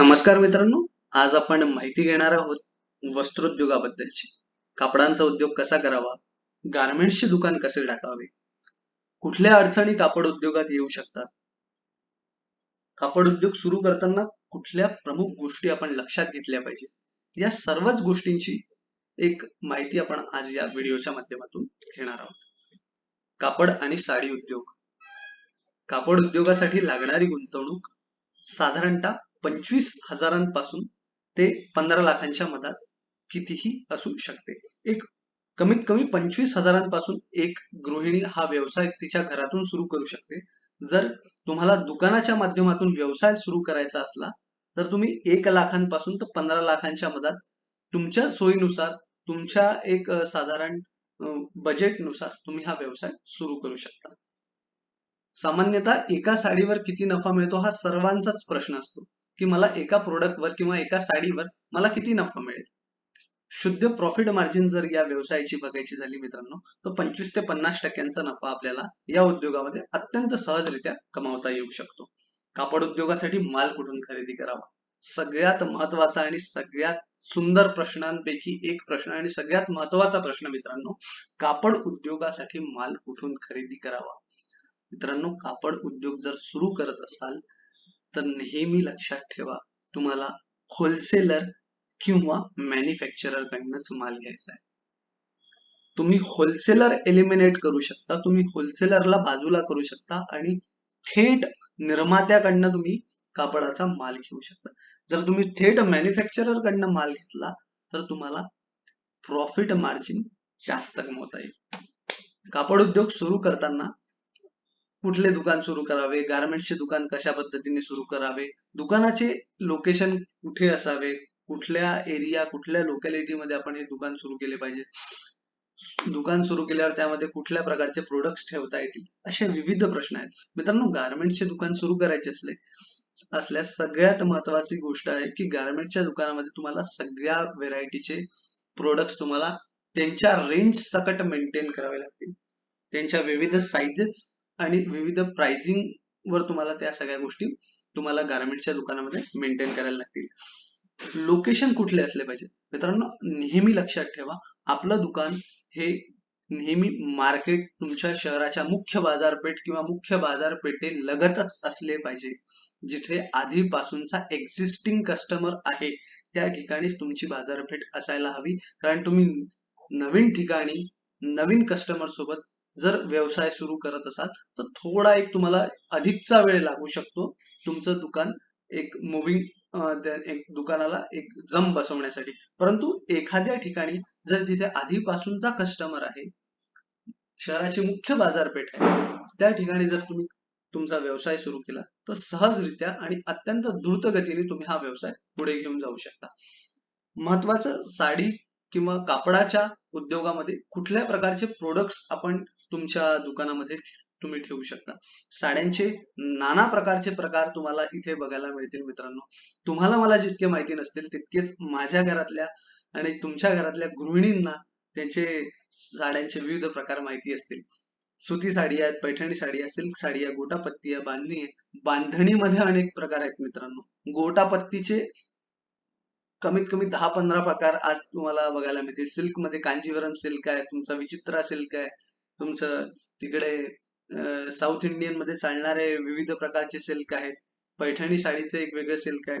नमस्कार मित्रांनो आज आपण माहिती घेणार आहोत वस्त्रोद्योगाबद्दलची. कापडांचा उद्योग कसा करावा? गारमेंट्सचे दुकान कसे टाकावे? कुठल्या अडचणी कापड उद्योगात येऊ शकतात? कापड उद्योग सुरू करताना कुठल्या प्रमुख गोष्टी आपण लक्षात घेतल्या पाहिजे? या सर्वच गोष्टींची एक माहिती आपण आज या व्हिडिओच्या माध्यमातून घेणार आहोत. कापड आणि साडी उद्योग. कापड उद्योगासाठी लागणारी गुंतवणूक साधारणतः पंचवीस हजारांपासून ते पंधरा लाखांच्या मधात कितीही असू शकते. एक कमीत कमी पंचवीस हजारांपासून एक गृहिणी हा व्यवसाय तिच्या घरातून सुरू करू शकते. जर तुम्हाला दुकानाच्या माध्यमातून व्यवसाय सुरू करायचा असला तर तुम्ही एक लाखांपासून तर पंधरा लाखांच्या मधात तुमच्या सोयीनुसार तुमच्या एक साधारण बजेटनुसार तुम्ही हा व्यवसाय सुरू करू शकता. सामान्यतः एका साडीवर किती नफा मिळतो हा सर्वांचाच प्रश्न असतो. की मला एका प्रोडक्टवर किंवा एका साडीवर मला किती नफा मिळेल? शुद्ध प्रॉफिट मार्जिन जर या व्यवसायाची बघायची झाली मित्रांनो तर पंचवीस ते पन्नास टक्क्यांचा नफा आपल्याला या उद्योगामध्ये अत्यंत सहजरित्या कमावता येऊ शकतो. कापड उद्योगासाठी माल कुठून खरेदी करावा? सगळ्यात महत्त्वाचा आणि सगळ्यात सुंदर प्रश्नांपैकी एक प्रश्न आणि सगळ्यात महत्त्वाचा प्रश्न मित्रांनो कापड उद्योगासाठी माल कुठून खरेदी करावा? मित्रांनो कापड उद्योग जर सुरू करत असाल तर नेहमी लक्षात ठेवा तुम्हाला होलसेलर किंवा मॅन्युफॅक्चरर कडनंच माल घ्यायचा आहे. तुम्ही होलसेलर एलिमिनेट करू शकता तुम्ही होलसेलरला बाजूला करू शकता आणि थेट निर्मात्याकडनं तुम्ही कापडाचा माल घेऊ शकता. जर तुम्ही थेट मॅन्युफॅक्चरर कडनं माल घेतला तर तुम्हाला प्रॉफिट मार्जिन जास्त कमवता येईल. कापड उद्योग सुरू करताना कुठले दुकान सुरू करावे? गारमेंटचे दुकान कशा पद्धतीने सुरू करावे? दुकानाचे लोकेशन कुठे असावे? कुठल्या एरिया कुठल्या लोकॅलिटी मध्ये आपण हे दुकान सुरू केले पाहिजे? दुकान सुरू केल्यावर त्यामध्ये कुठल्या प्रकारचे प्रोडक्ट्स ठेवता येतील? असे विविध प्रश्न आहेत. मित्रांनो गारमेंटचे दुकान सुरू करायचे असले असल्यास सगळ्यात महत्वाची गोष्ट आहे की गारमेंटच्या दुकानामध्ये तुम्हाला सगळ्या व्हेरायटीचे प्रोडक्ट्स तुम्हाला त्यांच्या रेंज सकट मेंटेन करावे लागतील. त्यांच्या विविध साईजेस आणि विविध प्राइसिंग वर तुम्हाला त्या सगळ्या गोष्टी तुम्हाला गारमेंटच्या दुकानामध्ये मेंटेन करायला लागतील. लोकेशन कुठले असले पाहिजे? मित्रांनो नेहमी लक्षात ठेवा आपलं दुकान हे नेहमी मार्केट तुमच्या शहराच्या मुख्य बाजारपेठ किंवा मुख्य बाजारपेठे लगतच असले पाहिजे जिथे आधीपासूनचा एक्झिस्टिंग कस्टमर आहे. त्या ठिकाणीच तुमची बाजारपेठ असायला हवी. कारण तुम्ही नवीन ठिकाणी नवीन कस्टमर सोबत जर व्यवसाय सुरू करत असाल तर थोडा एक तुम्हाला अधिकचा वेळ लागू शकतो. तुमचं दुकान एक मुव्हिंग एक दुकानाला एक जम बसवण्यासाठी. परंतु एखाद्या ठिकाणी जर तिथे आधीपासूनचा कस्टमर आहे शहराची मुख्य बाजारपेठ आहे त्या ठिकाणी जर तुम्ही तुमचा व्यवसाय सुरू केला तर सहजरित्या आणि अत्यंत द्रुत गतीने तुम्ही हा व्यवसाय पुढे घेऊन जाऊ शकता. महत्वाचं साडी किंवा कापडाच्या उद्योगामध्ये कुठल्या प्रकारचे प्रोडक्ट्स आपण तुमच्या दुकानामध्ये तुम्ही ठेवू शकता? साड्यांचे नाना प्रकारचे प्रकार तुम्हाला इथे बघायला मिळतील मित्रांनो. तुम्हाला मला जितके माहिती नसतील तितकेच माझ्या घरातल्या आणि तुमच्या घरातल्या गृहिणींना त्यांचे साड्यांचे विविध प्रकार माहिती असतील. सुती साडी आहेत पैठणी साडी आहे सिल्क साडी आहे गोटापत्ती आहे बांधणी आहे. बांधणीमध्ये अनेक प्रकार आहेत मित्रांनो. गोटापत्तीचे कमीत कमी दहा पंधरा प्रकार आज तुम्हाला बघायला मिळतील. सिल्कमध्ये कांजीवरम सिल्क आहे तुमचा विचित्रा सिल्क आहे तुमचं तिकडे साऊथ इंडियनमध्ये चालणारे विविध प्रकारचे सिल्क आहेत. पैठणी साडीचे एक वेगळे सिल्क आहे.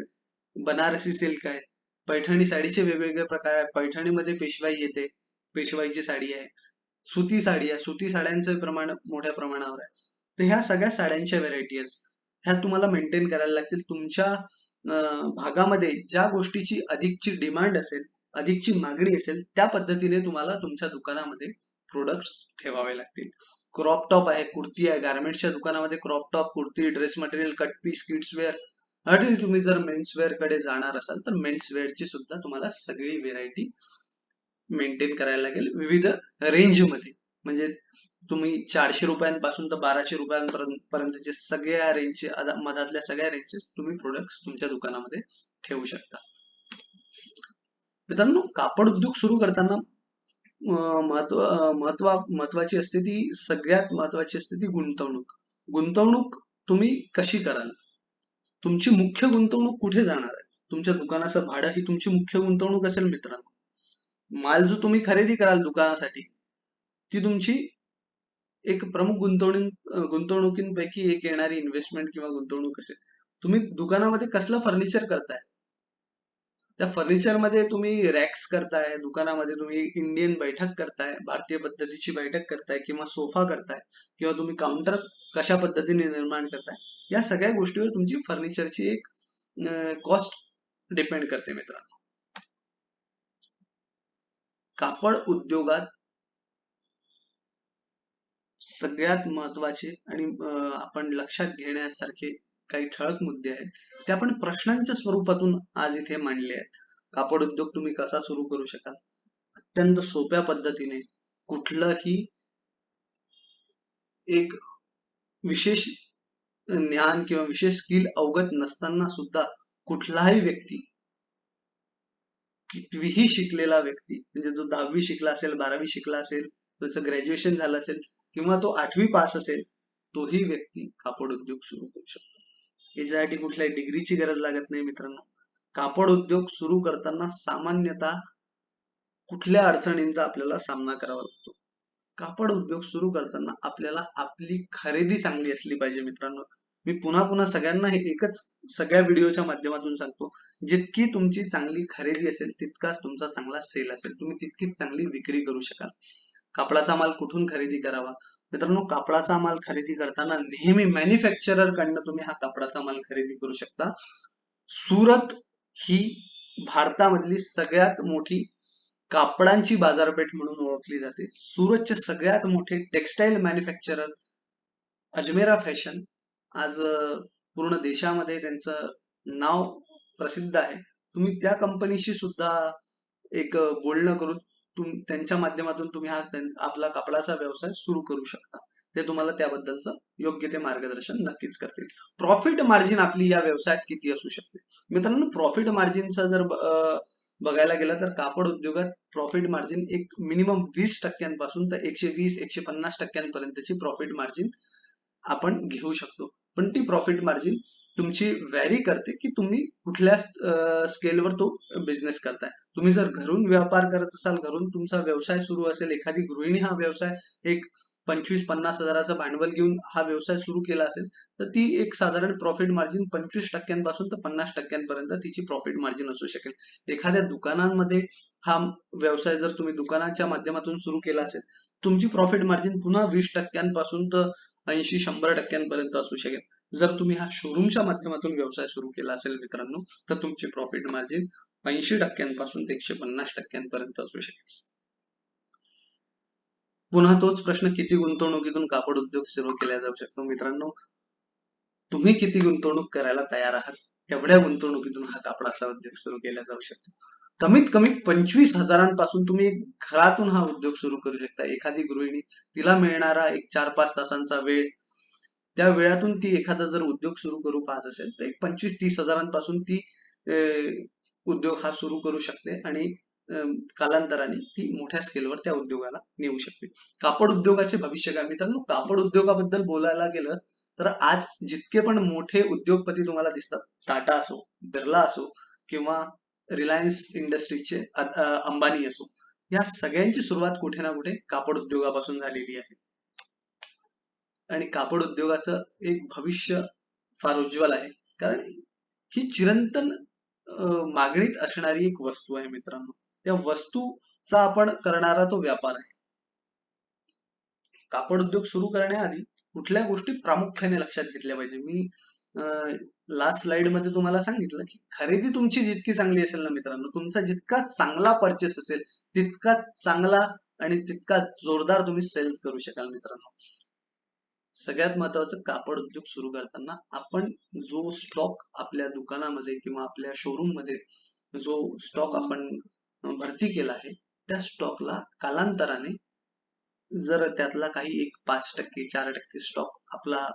बनारसी सिल्क आहे. पैठणी साडीचे वेगवेगळे प्रकार आहेत. पैठणीमध्ये पेशवाई येते पेशवाईची साडी आहे. सुती साडी आहे. सुती साड्यांचं प्रमाण मोठ्या प्रमाणावर आहे. तर ह्या सगळ्या साड्यांच्या व्हेरायटी आहेत ह्या तुम्हाला मेंटेन करायला लागतील. तुमच्या भागामध्ये ज्या गोष्टीची अधिकची डिमांड असेल अधिकची मागणी असेल त्या पद्धतीने तुम्हाला तुमच्या दुकानामध्ये प्रोडक्ट्स ठेवावे लागतील. क्रॉप टॉप आहे कुर्ती आहे गार्मेंट्सच्या दुकानामध्ये crop top kurti dress material cut piece kids wear आणि तुम्ही जर मेन्स वेअरकडे जाणार असाल तर मेन्स वेअरची सुद्धा तुम्हाला सगळी व्हेरायटी मेंटेन करायला लागेल. विविध रेंजमध्ये. म्हणजे तुम्ही चारशे रुपयांपासून तर बाराशे रुपयांपर्यंतचे सगळ्या रेंजचे मधातल्या सगळ्या रेंजेस तुम्ही प्रोडक्ट तुमच्या दुकानामध्ये ठेवू शकता. मित्रांनो कापड उद्योग सुरू करताना महत्त्व महत्वा महत्वाची असते ती सगळ्यात महत्वाची असते ती गुंतवणूक. गुंतवणूक तुम्ही कशी कराल? तुमची मुख्य गुंतवणूक कुठे जाणार आहे? तुमच्या दुकानाचं भाडं ही तुमची मुख्य गुंतवणूक असेल मित्रांनो. माल जो तुम्ही खरेदी कराल दुकानासाठी ती तुमची एक प्रमुख गुंतवणूक गुंतवणुकींपैकी एक येणारी इन्व्हेस्टमेंट किंवा गुंतवणूक असेल. तुम्ही दुकानामध्ये कसलं फर्निचर करताय? त्या फर्निचरमध्ये तुम्ही रॅक्स करताय दुकानामध्ये तुम्ही इंडियन बैठक करताय भारतीय पद्धतीची बैठक करताय किंवा सोफा करताय किंवा तुम्ही काउंटर कशा पद्धतीने निर्माण करताय या सगळ्या गोष्टीवर तुमची फर्निचरची एक कॉस्ट डिपेंड करते मित्रांनो. कापड उद्योगात सगळ्यात महत्त्वाचे आणि आपण लक्षात घेण्यासारखे काही ठळक मुद्दे आहेत ते आपण प्रश्नांच्या स्वरूपातून आज इथे मांडले आहेत. कापड उद्योग तुम्ही कसा सुरू करू शकाल? अत्यंत सोप्या पद्धतीने कुठलंही एक विशेष ज्ञान किंवा विशेष स्किल अवगत नसताना सुद्धा कुठलाही व्यक्ती कितवीही शिकलेला व्यक्ती म्हणजे जो दहावी शिकला असेल बारावी शिकला असेल त्याचं ग्रॅज्युएशन झालं असेल किंवा तो आठवी पास असेल तोही व्यक्ती कापड उद्योग सुरू करू शकतो. याच्यासाठी कुठल्याही डिग्रीची गरज लागत नाही मित्रांनो. कापड उद्योग सुरू करताना सामान्यतः कुठल्या अडचणींचा आपल्याला सामना करावा लागतो? कापड उद्योग सुरू करताना आपल्याला आपली खरेदी चांगली असली पाहिजे मित्रांनो. मी पुन्हा पुन्हा सगळ्यांना हे एकच सगळ्या व्हिडिओच्या माध्यमातून सांगतो. जितकी तुमची चांगली खरेदी असेल तितकाच तुमचा चांगला सेल असेल. तुम्ही तितकीच चांगली विक्री करू शकाल. कापडाचा माल कुठून खरेदी करावा? मित्रांनो कापडाचा माल खरेदी करताना नेहमी मॅन्युफॅक्चरर कडनं तुम्ही हा कापडाचा माल खरेदी करू शकता. सुरत ही भारतामधली सगळ्यात मोठी कापडांची बाजारपेठ म्हणून ओळखली जाते. सुरतचे सगळ्यात मोठे टेक्सटाईल मॅन्युफॅक्चरर अजमेरा फॅशन आज पूर्ण देशामध्ये त्यांचं नाव प्रसिद्ध आहे. तुम्ही त्या कंपनीशी सुद्धा एक बोलणं करून त्यांच्या माध्यमातून तुम्ही हा आपला कापडाचा व्यवसाय सुरू करू शकता. ते तुम्हाला त्याबद्दलचं योग्य ते मार्गदर्शन नक्कीच करतील. प्रॉफिट मार्जिन आपली या व्यवसायात किती असू शकते? मित्रांनो प्रॉफिट मार्जिनचा जर बघायला गेलं तर कापड उद्योगात प्रॉफिट मार्जिन एक मिनिमम वीस टक्क्यांपासून तर एकशे वीस एकशे पन्नास टक्क्यांपर्यंतची प्रॉफिट मार्जिन आपण घेऊ शकतो. पण ती प्रॉफिट मार्जिन तुमची व्हॅरी करते की तुम्ही कुठल्या स्केलवर तो बिझनेस करताय. तुम्ही जर घरून व्यापार करत असाल घरून तुमचा व्यवसाय सुरू असेल एखादी गृहिणी हा व्यवसाय एक पंचवीस पन्नास हजाराचं भांडवल घेऊन हा व्यवसाय सुरू केला असेल तर ती एक साधारण प्रॉफिट मार्जिन पंचवीस टक्क्यांपासून तर पन्नास टक्क्यांपर्यंत तिची प्रॉफिट मार्जिन असू शकेल. एखाद्या दुकानांमध्ये हा व्यवसाय जर तुम्ही दुकानाच्या माध्यमातून सुरू केला असेल तुमची प्रॉफिट मार्जिन पुन्हा वीस टक्क्यांपासून तर ऐंशी शंभर टक्क्यांपर्यंत असू शकेल. जर तुम्ही हा शोरूमच्या माध्यमातून व्यवसाय सुरू केला असेल मित्रांनो तर तुमची प्रॉफिट मार्जिन ऐंशी टक्क्यांपासून ते एकशे पन्नास टक्क्यांपर्यंत असू शकेल. पुन्हा तोच प्रश्न किती गुंतवणुकीतून कापड उद्योग सुरू केला जाऊ शकतो? मित्रांनो तुम्ही किती गुंतवणूक करायला तयार आहात? एवढ्या गुंतवणुकीतून हा कापडाचा उद्योग सुरू केला जाऊ शकतो. कमीत कमी पंचवीस हजारांपासून तुम्ही घरातून हा उद्योग सुरू करू शकता. एखादी गृहिणी तिला मिळणारा एक चार पाच तासांचा वेळ त्या वेळातून ती एखादा जर उद्योग सुरू करू पाहत असेल तर एक पंचवीस तीस हजारांपासून ती उद्योग हा सुरू करू शकते आणि कालांतराने ती मोठ्या स्केलवर त्या उद्योगाला नेऊ शकते. कापड उद्योगाचे भविष्य काय मित्रांनो कापड उद्योगाबद्दल बोलायला गेलं तर आज जितके पण मोठे उद्योगपती तुम्हाला दिसतात टाटा असो बिर्ला असो किंवा रिलायन्स इंडस्ट्रीजचे अंबानी असो या सगळ्यांची सुरुवात कुठे ना कुठे कापड उद्योगापासून झालेली आहे. आणि कापड उद्योगाचं एक भविष्य फार उज्ज्वल आहे. कारण ही चिरंतन मागणीत असणारी एक वस्तू आहे मित्रांनो. त्या वस्तूचा आपण करणारा तो व्यापार आहे. कापड उद्योग सुरू करण्याआधी कुठल्या गोष्टी प्रामुख्याने लक्षात घेतल्या पाहिजे? मी लास्ट स्लाइडमध्ये तुम्हाला सांगितलं की खरेदी तुमची जितकी चांगली असेल ना मित्रांनो तुमचा जितका चांगला परचेस असेल तितका चांगला आणि तितका जोरदार तुम्ही सेल्स करू शकाल मित्रांनो. सगळ्यात महत्वाचं कापड उद्योग सुरू करताना आपण जो स्टॉक आपल्या दुकानामध्ये किंवा आपल्या शोरूममध्ये जो स्टॉक आपण भरती केला आहे त्या स्टॉकला कालांतराने जर त्यातला काही एक पाच टक्के चार टक्के स्टॉक आपला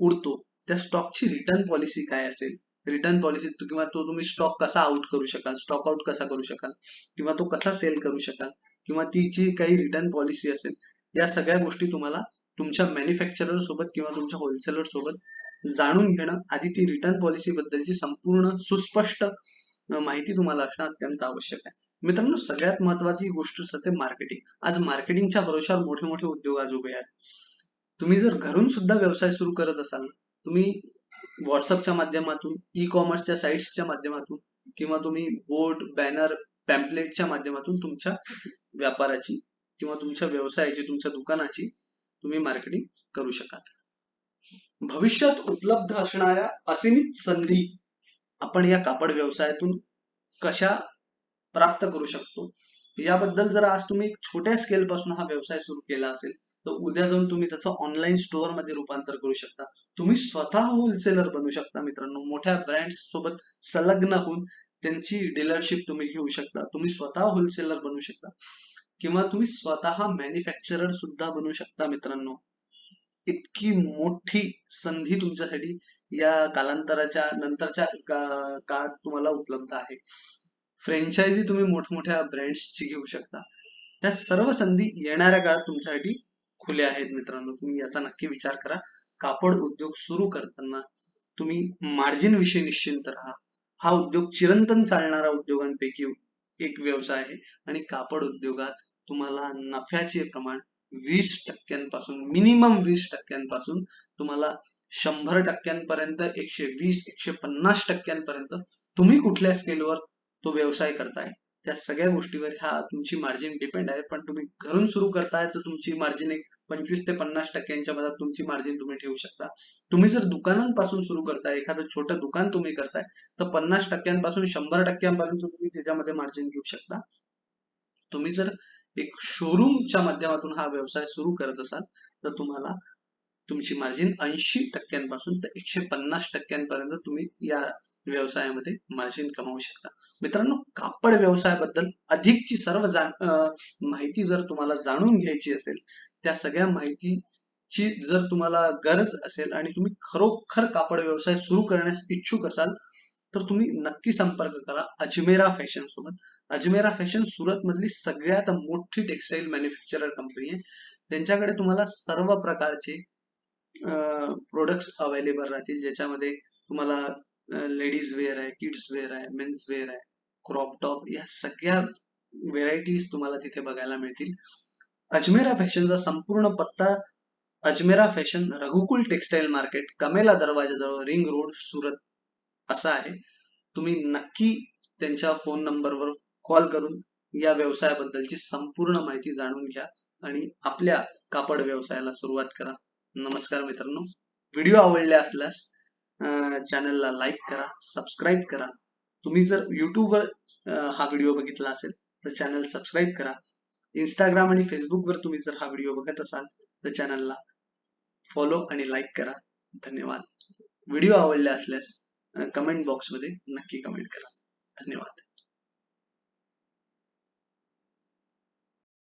उडतो त्या स्टॉकची रिटर्न पॉलिसी काय असेल? रिटर्न पॉलिसी किंवा तो तुम्ही स्टॉक कसा आउट करू शकाल? स्टॉक आउट कसा करू शकाल? किंवा तो कसा सेल करू शकाल? किंवा ती जी काही रिटर्न पॉलिसी असेल या सगळ्या गोष्टी तुम्हाला तुमच्या मॅन्युफॅक्चरर सोबत किंवा तुमच्या होलसेलर सोबत जाणून घेणं आधी ती रिटर्न पॉलिसी बद्दलची संपूर्ण सुस्पष्ट माहिती तुम्हाला असणं अत्यंत आवश्यक आहे. मित्रांनो सगळ्यात महत्वाची गोष्ट असते मार्केटिंग आज मार्केटिंगच्या भरोशावर मोठे मोठे उद्योग आज उभे आहेत. तुम्ही जर घरून सुद्धा व्यवसाय सुरू करत असाल तुम्ही व्हॉट्सअपच्या माध्यमातून ई कॉमर्सच्या साईट्सच्या माध्यमातून किंवा तुम्ही बोर्ड बॅनर पॅम्पलेटच्या माध्यमातून तुमच्या व्यापाराची किंवा तुमच्या व्यवसायाची तुमच्या दुकानाची तुम्ही मार्केटिंग करू शकाल. भविष्यात उपलब्ध असणाऱ्या असीमित संधी आपण या कापड व्यवसायातून कशा प्राप्त करू शकतो? याबद्दल जर आज तुम्ही छोट्या स्केल पासून हा व्यवसाय सुरू केला असेल तर उद्या जाऊन तुम्ही त्याचं ऑनलाईन स्टोअरमध्ये रूपांतर करू शकता. तुम्ही स्वतः होलसेलर बनू शकता मित्रांनो. मोठ्या ब्रँड सोबत संलग्न होऊन त्यांची डीलरशिप तुम्ही घेऊ शकता. तुम्ही स्वतः होलसेलर बनू शकता. किंवा तुम्ही स्वतः मॅन्युफॅक्चरर सुद्धा बनू शकता मित्रांनो. इतकी मोठी संधी तुमच्यासाठी या कालांतराच्या नंतरच्या का- काळात तुम्हाला उपलब्ध आहे. फ्रँचायझी तुम्ही मोठमोठ्या ब्रँड्सची घेऊ शकता. या सर्व संधी येणाऱ्या काळात तुमच्यासाठी खुल्या आहेत मित्रांनो. तुम्ही याचा नक्की विचार करा. कापड उद्योग सुरू करताना तुम्ही मार्जिन विषयी निश्चिंत राहा. हा उद्योग चिरंतन चालणारा उद्योगांपैकी एक व्यवसाय आहे आणि कापड उद्योगात तुम्हाला नफ्याचे प्रमाण वीस टक्क्यांपासून मिनिमम वीस टक्क्यांपासून तुम्हाला शंभर टक्क्यांपर्यंत एकशे वीस एकशे पन्नास टक्क्यांपर्यंत तुम्ही कुठल्या स्केलवर तो व्यवसाय करताय? त्या सगळ्या गोष्टीवर ह्या तुमची मार्जिन डिपेंड आहे. पण तुम्ही घरून सुरू करताय तर तुमची मार्जिन एक पंचवीस ते पन्नास टक्क्यांच्या मध्ये तुमची मार्जिन तुम्ही ठेवू शकता. तुम्ही जर दुकानांपासून सुरू करताय एखादं छोटं दुकान तुम्ही करताय तर पन्नास टक्क्यांपासून शंभर टक्क्यांपर्यंत तुम्ही त्याच्यामध्ये मार्जिन घेऊ शकता. तुम्ही जर एक शोरूमच्या माध्यमातून हा व्यवसाय सुरू करत असाल तर तुम्हाला तुमची मार्जिन ऐंशी टक्क्यांपासून तर एकशे पन्नास टक्क्यांपर्यंत तुम्ही या व्यवसायामध्ये मार्जिन कमावू शकता. मित्रांनो कापड व्यवसायाबद्दल अधिकची सर्व जाण अं, माहिती जर तुम्हाला जाणून घ्यायची असेल त्या सगळ्या माहितीची जर तुम्हाला गरज असेल आणि तुम्ही खरोखर कापड व्यवसाय सुरू करण्यास इच्छुक असाल तर तुम्ही नक्की संपर्क करा अजमेरा फॅशन सोबत. अजमेरा फॅशन सुरत मधली सगळ्यात मोठी टेक्सटाईल मॅन्युफॅक्चरर कंपनी आहे. त्यांच्याकडे तुम्हाला सर्व प्रकारचे प्रोडक्ट्स अवेलेबल राहतील. ज्याच्यामध्ये तुम्हाला लेडीज वेअर आहे किड्स वेअर आहे मेन्स वेअर आहे क्रॉप टॉप या सगळ्या व्हेरायटीज तुम्हाला तिथे बघायला मिळतील. अजमेरा फॅशनचा संपूर्ण पत्ता Ajmera fashion Raghukul textile market Kamela दरवाजाजवळ ring road Surat. असा आहे. तुम्ही नक्की त्यांच्या फोन नंबरवर कॉल करून या व्यवसायाबद्दलची संपूर्ण माहिती जाणून घ्या आणि आपल्या कापड व्यवसायाला सुरुवात करा. नमस्कार मित्रांनो. व्हिडिओ आवडले असल्यास चॅनलला लाईक करा सबस्क्राईब करा. तुम्ही जर युट्यूबवर हा व्हिडिओ बघितला असेल तर चॅनल सबस्क्राईब करा. इंस्टाग्राम आणि फेसबुकवर तुम्ही जर हा व्हिडिओ बघत असाल तर चॅनलला फॉलो आणि लाईक करा. धन्यवाद. व्हिडिओ आवडले असल्यास कमेंट बॉक्समध्ये नक्की कमेंट करा. धन्यवाद.